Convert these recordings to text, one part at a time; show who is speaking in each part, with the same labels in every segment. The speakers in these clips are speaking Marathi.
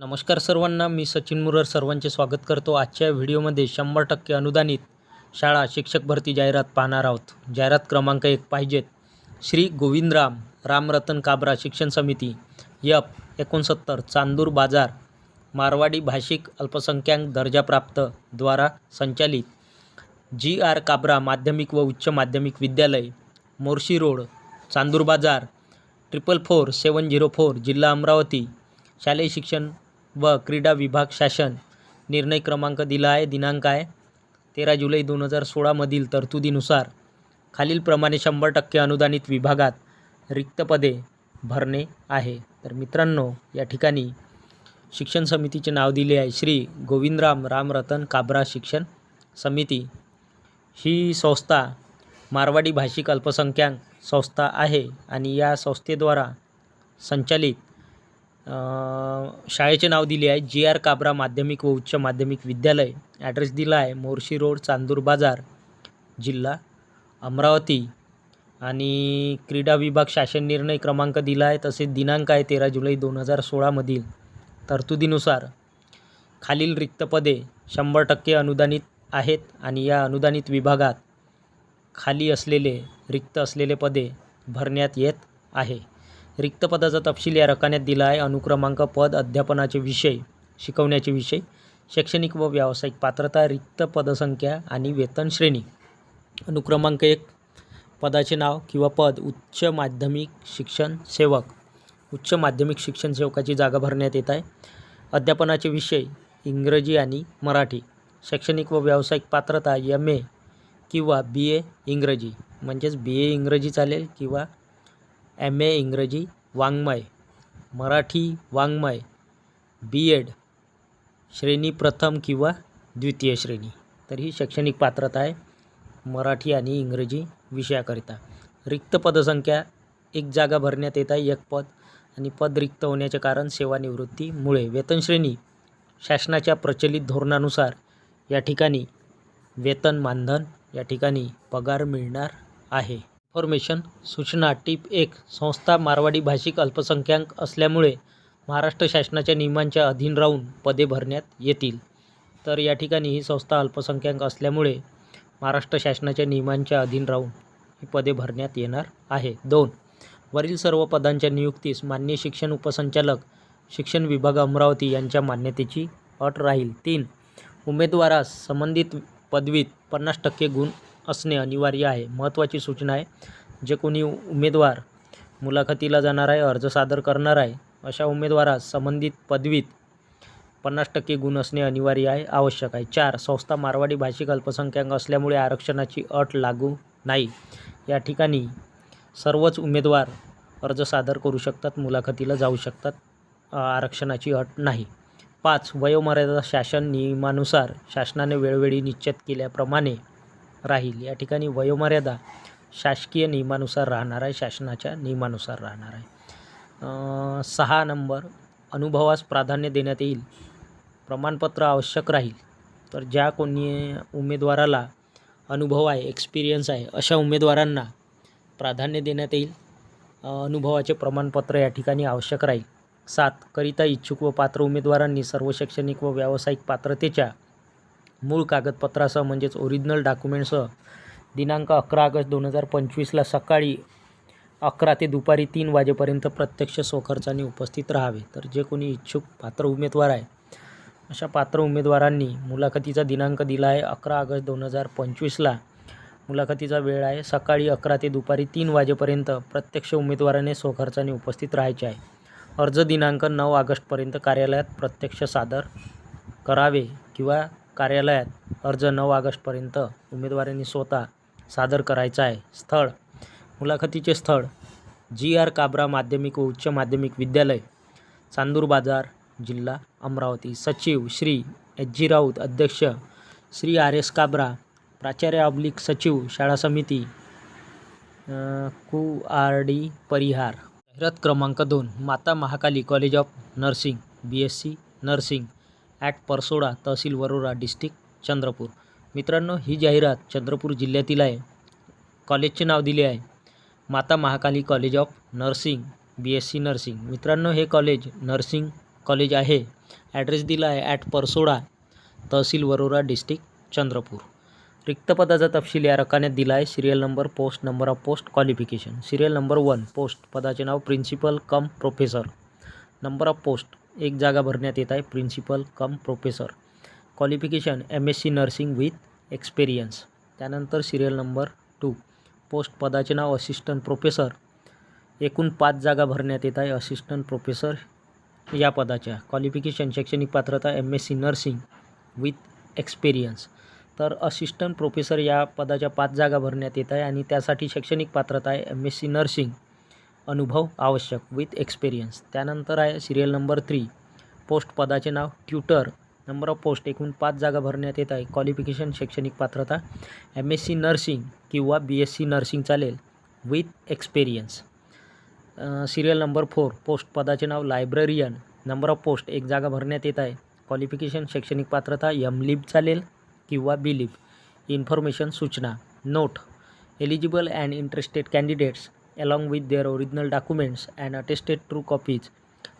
Speaker 1: नमस्कार सर्वांना मी सचिन मुरर सर्वांचे स्वागत करतो. आजच्या व्हिडिओमध्ये शंभर टक्के अनुदानित शाळा शिक्षक भरती जाहिरात पाहणार आहोत. जाहिरात क्रमांक एक पाहिजेत. श्री गोविंदराम रामरतन काबरा शिक्षण समिती यप एकोणसत्तर चांदूर बाजार मारवाडी भाषिक अल्पसंख्याक दर्जाप्राप्त द्वारा संचालित जी आर काबरा माध्यमिक व उच्च माध्यमिक विद्यालय Morshi road Chandur Bazar triple four seven zero four जिल्हा अमरावती शालेय शिक्षण व क्रीडा विभाग शासन. निर्णय क्रमांक दिला आहे दिनांक आहे तेरा जुलै दोन हजार सोळामधील तरतुदीनुसार. खालीलप्रमाणे शंभर टक्के अनुदानित विभागात रिक्त पदे भरणे आहे. तर मित्रांनो या ठिकाणी शिक्षण समितीचे नाव दिले आहे श्री गोविंदराम रामरतन काबरा शिक्षण समिती. ही संस्था मारवाडी भाषिक अल्पसंख्याक संस्था आहे आणि या संस्थेद्वारा संचालित शाळेचे नाव दिले आहे. जे आर काबरा माध्यमिक व उच्च माध्यमिक विद्यालय. ॲड्रेस दिला आहे. मोर्शी रोड चांदूर बाजार जिल्हा अमरावती. आणि क्रीडा विभाग शासन निर्णय क्रमांक दिला आहे. तसेच दिनांक आहे तेरा जुलै दोन हजार सोळामधील तरतुदीनुसार खालील रिक्त पदे शंभर टक्के अनुदानित आहेत आणि या अनुदानित विभागात खाली असलेले रिक्त असलेले पदे भरण्यात येत आहे. रिक्त पदाचा तपशील या रकान्यात दिला आहे अनुक्रमांक पद अध्यापनाचे विषय शिकवण्याचे विषय शैक्षणिक व व्यावसायिक पात्रता रिक्त पदसंख्या आणि वेतन श्रेणी. अनुक्रमांक एक पदाचे नाव किंवा पद उच्च माध्यमिक शिक्षण सेवक. उच्च माध्यमिक शिक्षण सेवकाची जागा भरण्यात येत आहे. अध्यापनाचे विषय इंग्रजी आणि मराठी. शैक्षणिक व व्यावसायिक पात्रता एम ए किंवा बी ए इंग्रजी. म्हणजेच बी ए इंग्रजी चालेल किंवा एम ए इंग्रजी वाङ्मय मराठी वाङ्मय बी एड श्रेणी प्रथम किंवा द्वितीय श्रेणी. तर ही शैक्षणिक पात्रता आहे मराठी आणि इंग्रजी विषयाकरिता. रिक्त पदसंख्या एक जागा भरण्यात येत आहे एक पद आणि पद रिक्त होण्याचे कारण सेवानिवृत्तीमुळे. वेतन श्रेणी शासनाच्या प्रचलित धोरणानुसार या ठिकाणी वेतन मानधन या ठिकाणी पगार मिळणार आहे. इन्फॉर्मेशन सूचना टीप एक संस्था मारवाडी भाषिक अल्पसंख्याक असल्यामुळे महाराष्ट्र शासनाच्या नियमांच्या अधीन राहून पदे भरण्यात येतील. तर या ठिकाणी ही संस्था अल्पसंख्याक असल्यामुळे महाराष्ट्र शासनाच्या नियमांच्या अधीन राहून ही पदे भरण्यात येणार आहे. दोन वरील सर्व पदांच्या नियुक्तीस मान्य शिक्षण उपसंचालक शिक्षण विभाग अमरावती यांच्या मान्यतेची अट राहील. तीन उमेदवारास संबंधित पदवीत पन्नास टक्के गुण असणे अनिवार्य आहे. महत्त्वाची सूचना आहे. जे कोणी उमेदवार मुलाखतीला जाणार आहे अर्ज सादर करणार आहे अशा उमेदवारास संबंधित पदवीत पन्नास टक्के गुण असणे अनिवार्य आहे आवश्यक आहे. चार संस्था मारवाडी भाषिक अल्पसंख्याक असल्यामुळे आरक्षणाची अट लागू नाही. या ठिकाणी सर्वच उमेदवार अर्ज सादर करू शकतात मुलाखतीला जाऊ शकतात. आरक्षणाची अट नाही. पाच वयोमर्यादा शासन नियमानुसार शासनाने वेळोवेळी निश्चित केल्याप्रमाणे राहील. या ठिकाणी वयोमर्यादा शासकीय नियमानुसार राहणार आहे शासनाच्या नियमानुसार राहणार आहे. सहा नंबर अनुभवास प्राधान्य देण्यात येईल. प्रमाणपत्र आवश्यक राहील. तर ज्या कोणी उमेदवाराला अनुभव आहे एक्सपिरियन्स आहे अशा उमेदवारांना प्राधान्य देण्यात येईल. अनुभवाचे प्रमाणपत्र या ठिकाणी आवश्यक राहील. सात करिता इच्छुक व पात्र उमेदवारांनी सर्व शैक्षणिक व व्यावसायिक पात्रतेच्या मूळ कागदपत्रासह म्हणजेच ओरिजिनल डॉक्युमेंटसह दिनांक अकरा ऑगस्ट दोन हजार पंचवीसला सकाळी अकरा ते दुपारी तीन वाजेपर्यंत प्रत्यक्ष स्वखर्चाने उपस्थित राहावे. तर जे कोणी इच्छुक पात्र उमेदवार आहे अशा पात्र उमेदवारांनी मुलाखतीचा दिनांक दिला आहे अकरा ऑगस्ट दोन हजार पंचवीसला. मुलाखतीचा वेळ आहे सकाळी अकरा ते दुपारी तीन वाजेपर्यंत प्रत्यक्ष उमेदवाराने स्वखर्चाने उपस्थित राहायचे आहे. अर्ज दिनांक नऊ ऑगस्टपर्यंत कार्यालयात प्रत्यक्ष सादर करावे किंवा कार्यालयात अर्ज नऊ ऑगस्टपर्यंत उमेदवारांनी स्वतः सादर करायचा आहे. स्थळ. मुलाखतीचे स्थळ. जी आर काबरा माध्यमिक व उच्च माध्यमिक विद्यालय. चांदूर बाजार जिल्हा अमरावती. सचिव श्री एच जी राऊत. अध्यक्ष श्री आर एस काबरा. प्राचार्य ऑब्लिक सचिव शाळा समिती कु आर डी परिहार. जाहिरात क्रमांक दोन. Mata Mahakali college of nursing. B S C nursing. At Parsoda tehsil Warora district Chandrapur. मित्रांनो ही जाहिरात चंद्रपूर जिल्ह्यातील आहे. कॉलेजचे नाव दिले आहे. Mata Mahakali college of nursing B S C nursing. मित्रांनो हे कॉलेज नर्सिंग कॉलेज आहे. ॲड्रेस दिला आहे at Parsoda tehsil Warora district Chandrapur. रिक्त पदाचा तपशील या रकान्यात दिला आहे. Serial number post number of post qualification. Serial number one post. पदाचे नाव principal cum professor. Number of post. एक जागा भरण्यात येत आहे. Principal cum professor qualification M S C nursing with experience त्यानंतर सिरियल नंबर टू पोस्ट पदाचे नाव असिस्टंट प्रोफेसर एकूण पाच जागा भरण्यात येत आहे असिस्टंट प्रोफेसर या पदाच्या. क्वालिफिकेशन शैक्षणिक पात्रता M S C nursing with experience तर असिस्टंट प्रोफेसर या पदाच्या पाच जागा भरण्यात येत आहे आणि त्यासाठी शैक्षणिक पात्रता आहे एम एस सी नर्सिंग अनुभव आवश्यक विथ एक्सपिरियन्स त्यानंतर आहे सिरियल नंबर थ्री पोस्ट पदाचे नाव ट्युटर नंबर ऑफ पोस्ट एकूण पाच जागा भरण्यात येत आहे. क्वालिफिकेशन शैक्षणिक पात्रता. एम एस सी नर्सिंग किंवा बी एस सी नर्सिंग चालेल. With experience serial number four post पदाचे नाव लायब्ररियन नंबर ऑफ पोस्ट एक जागा भरण्यात येत आहे. क्वालिफिकेशन शैक्षणिक पात्रता यम लिप चालेल किंवा बी लिप इन्फॉर्मेशन सूचना. Note eligible and interested candidates along with their original documents and attested true copies.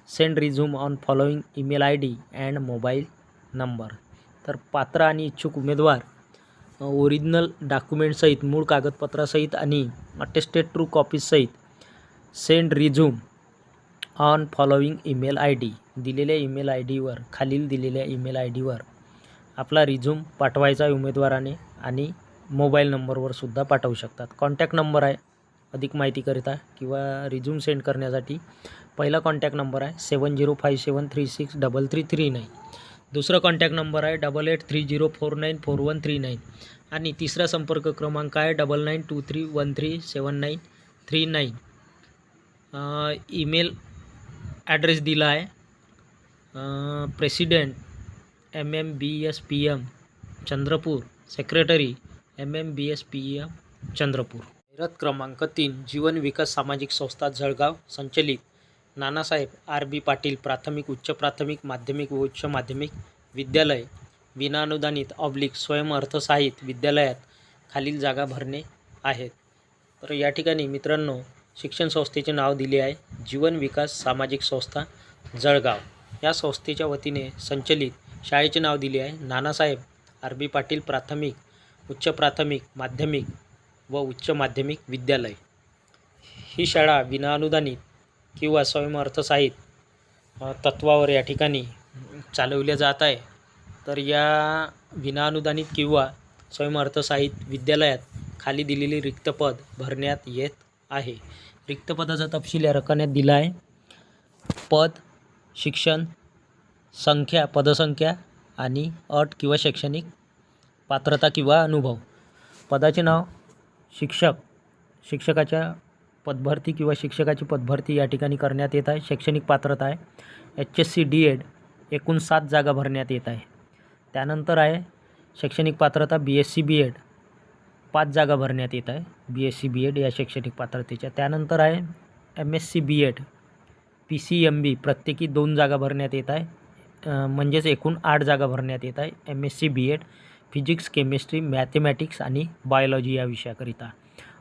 Speaker 1: Send resume on following email id and mobile number तर पात्र आणि इच्छुक उमेदवार ओरिजिनल डॉक्युमेंटसहित मूळ कागदपत्रासहित आणि attested true कॉपीजसहित send resume on following email I D दिलेल्या ईमेल आय डीवर खालील दिलेल्या ईमेल आय डीवर आपला रिझ्यूम पाठवायचा आहे उमेदवाराने आणि मोबाईल नंबरवर सुद्धा पाठवू शकतात. कॉन्टॅक्ट नंबर आहे. अधिक माहितीकरिता किंवा रिझ्यूम सेंड करण्यासाठी पहिला कॉन्टॅक्ट नंबर आहे seven zero five seven three six double three three nine दुसरा कॉन्टॅक्ट नंबर आहे double eight three zero four nine four one three nine आणि तिसरा संपर्क क्रमांक आहे double nine two three one three seven nine three nine email address दिला आहे. President M M B S P M Chandrapur. Secretary M M B S P M Chandrapur. रथ क्रमांक तीन जीवन विकास सामाजिक संस्था जळगाव संचलित. नानासाहेब आर बी पाटील प्राथमिक उच्च प्राथमिक माध्यमिक व उच्च माध्यमिक विद्यालय. विनानुदानित ऑब्लिक स्वयंअर्थसहाय्यित विद्यालयात खालील जागा भरणे आहेत. तर या ठिकाणी मित्रांनो शिक्षण संस्थेचे नाव दिले आहे जीवन विकास सामाजिक संस्था जळगाव. या संस्थेच्या वतीने संचलित शाळेचे नाव दिले आहे नानासाहेब आर बी पाटील प्राथमिक उच्च प्राथमिक माध्यमिक व उच्च माध्यमिक विद्यालय. ही शाळा विनाअनुदानित किंवा स्वयंअर्थसहाय्यित अ, तत्वावर या ठिकाणी चालवल्या जात आहे. तर या विनाअनुदानित किंवा स्वयंअर्थसहाय्यित विद्यालयात खाली दिलेली रिक्त पद भरण्यात येत आहे. रिक्त पदाचा तपशील या रकान्यात दिला आहे. पद शिक्षण संख्या पदसंख्या आणि अट किंवा शैक्षणिक पात्रता किंवा अनुभव. पदाचे नाव शिक्षक शिक्षकाच्या पदभरती किंवा शिक्षकाची पदभरती या ठिकाणी करण्यात येत आहे. शैक्षणिक पात्रता आहे. H S C D Ed एकूण सात जागा भरण्यात येत आहे. त्यानंतर आहे शैक्षणिक पात्रता B S C B Ed. पाच जागा भरण्यात येत आहे B S C B Ed या शैक्षणिक पात्रतेच्या. त्यानंतर आहे M S C B Ed. P C M B प्रत्येकी दोन जागा भरण्यात येत आहे. म्हणजेच एकूण आठ जागा भरण्यात येत आहे. M S C B Ed. Physics chemistry mathematics आणि बायोलॉजी या विषयाकरिता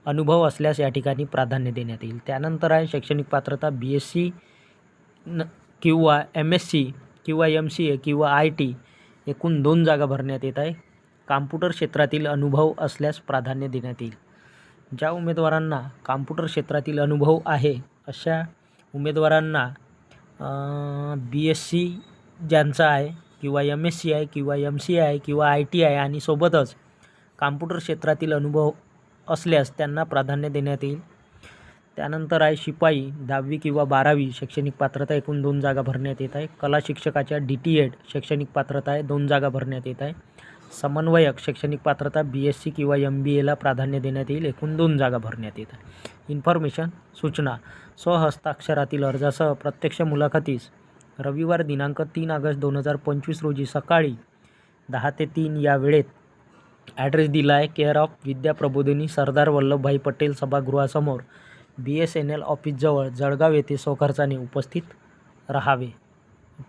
Speaker 1: अनुभव असल्यास या ठिकाणी प्राधान्य देण्यात येईल. त्यानंतर आहे शैक्षणिक पात्रता बी एस सी न किंवा एम एस सी किंवा एम सी ए किंवा आय टी एकूण दोन जागा भरण्यात येत आहे. कॉम्प्युटर क्षेत्रातील अनुभव असल्यास प्राधान्य देण्यात येईल. ज्या उमेदवारांना कॉम्प्युटर क्षेत्रातील अनुभव आहे अशा उमेदवारांना बी एस सी ज्यांचा आहे किंवा एम एस सी आय किंवा एम सी आय किंवा आय टी आय आणि सोबतच कॉम्प्युटर क्षेत्रातील अनुभव असल्यास त्यांना प्राधान्य देण्यात येईल. त्यानंतर आहे शिपाई दहावी किंवा बारावी शैक्षणिक पात्रता एकूण दोन जागा भरण्यात येत आहे. कला शिक्षकाच्या डी टी एड शैक्षणिक पात्रता आहे दोन जागा भरण्यात येत आहे. समन्वयक शैक्षणिक पात्रता बी एस सी किंवा एम बी एला प्राधान्य देण्यात येईल एकूण दोन जागा भरण्यात येत आहे. इन्फॉर्मेशन सूचना स्वहस्ताक्षरातील अर्जासह प्रत्यक्ष मुलाखतीस रविवार दिनांक तीन ऑगस्ट दोन हजार पंचवीस रोजी सकाळी दहा ते तीन या वेळेत ॲड्रेस दिला आहे केअर ऑफ विद्या प्रबोधिनी सरदार वल्लभभाई पटेल सभागृहासमोर बी एस एन एल ऑफिसजवळ जळगाव येथे स्वखर्चाने उपस्थित राहावे.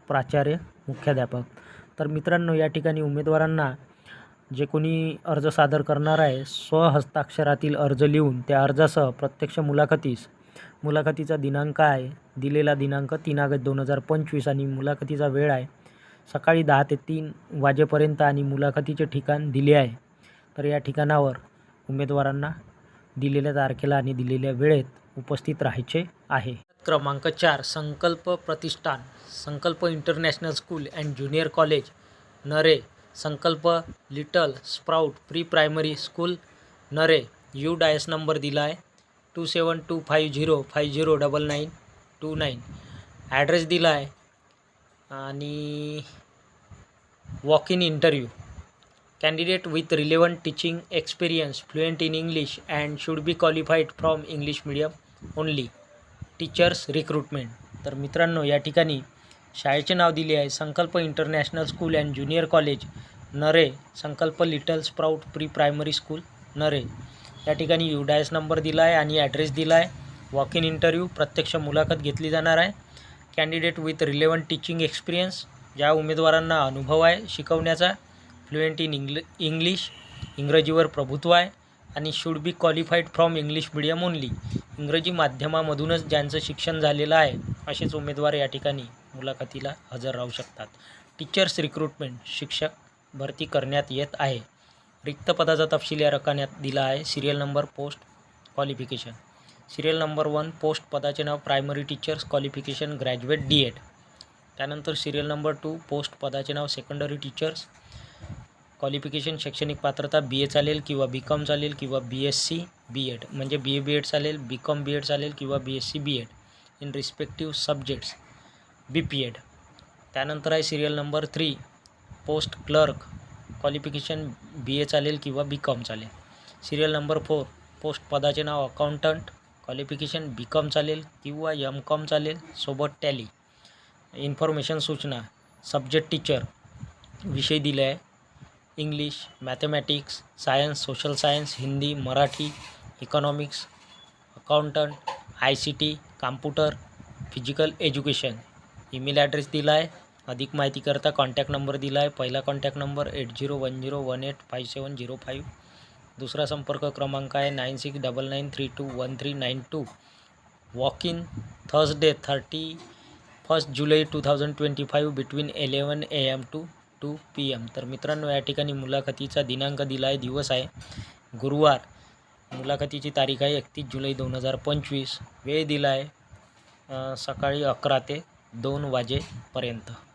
Speaker 1: प्राचार्य मुख्याध्यापक. तर मित्रांनो या ठिकाणी उमेदवारांना जे कोणी अर्ज सादर करणार आहे स्वहस्ताक्षरातील अर्ज लिहून त्या अर्जासह प्रत्यक्ष मुलाखतीस मुलाखतीचा दिनांक आहे. दिलेला दिनांक तीन ऑगस्ट दोन हजार पंचवीस आणि मुलाखतीचा वेळ आहे. सकाळी दहा ते तीन वाजेपर्यंत आणि मुलाखतीचे ठिकाण दिले आहे. तर या ठिकाणावर उमेदवारांना दिलेल्या तारखेला आणि दिलेल्या वेळेत उपस्थित राहायचे आहे. क्रमांक चार Sankalp Pratishthan Sankalp international school and junior college Nare Sankalp little sprout pre primary school Nare U DISE number दिला आहे. Two seven two five zero five zero double nine two nine address दिला आहे आणि walk in interview candidate with relevant teaching experience fluent in English and should be qualified from English medium only teachers recruitment तर मित्रांनो या ठिकाणी शाळेचे नाव दिले आहे. Sankalp international school and junior college Nare. Sankalp little sprout pre primary school Nare. या ठिकाणी युडायस नंबर दिला आहे आणि ॲड्रेस दिला आहे वॉक इन इंटरव्ह्यू प्रत्यक्ष मुलाखत घेतली जाणार आहे. Candidate with relevant teaching experience ज्या उमेदवारांना अनुभव आहे शिकवण्याचा. फ्लुएंट इन इंग्ल इंग्लिश इंग्रजीवर प्रभुत्व आहे. आणि should be qualified from English medium only इंग्रजी माध्यमामधूनच ज्यांचं शिक्षण झालेलं आहे असेच उमेदवार या ठिकाणी मुलाखतीला हजर राहू शकतात. टीचर्स रिक्रुटमेंट शिक्षक भरती करण्यात येत आहे. रिक्त पदाचा तपशील या रकान्यात दिला आहे. Serial number post qualification serial number one post पदाचे नाव primary teachers qualification graduate D Ed त्यानंतर सिरियल नंबर टू पोस्ट पदाचे नाव सेकंडरी टीचर्स क्वालिफिकेशन शैक्षणिक पात्रता बी ए चालेल किंवा बी कॉम चालेल किंवा B S C B Ed म्हणजे बी ए बी एड चालेल बी कॉम बी एड चालेल किंवा B S C B Ed in respective subjects B P Ed त्यानंतर आहे serial number three post clerk qualification B A चालेल किंवा बी कॉम चालेल. सिरियल नंबर फोर पोस्ट पदाचे नाव अकाउंटंट क्वालिफिकेशन बी कॉम चालेल किंवा एम कॉम चालेल सोबत टॅली इन्फॉर्मेशन सूचना सब्जेक्ट टीचर विषय दिले आहे English mathematics science social science Hindi Marathi economics accountant I C T computer physical education email address दिला आहे अधिक माहितीकरता कॉन्टॅक्ट नंबर दिला आहे पहिला contact number eight zero one zero one eight five seven zero five दुसरा संपर्क क्रमांक आहे nine six double nine three two one three nine two walk in Thursday thirty first July two thousand twenty five between eleven A M to two P M तर मित्रांनो या ठिकाणी मुलाखतीचा दिनांक दिला आहे दिवस आहे. गुरुवार मुलाखतीची तारीख आहे एकतीस जुलै दोन हजार पंचवीस. वेळ दिला आहे सकाळी अकरा ते दोन वाजेपर्यंत.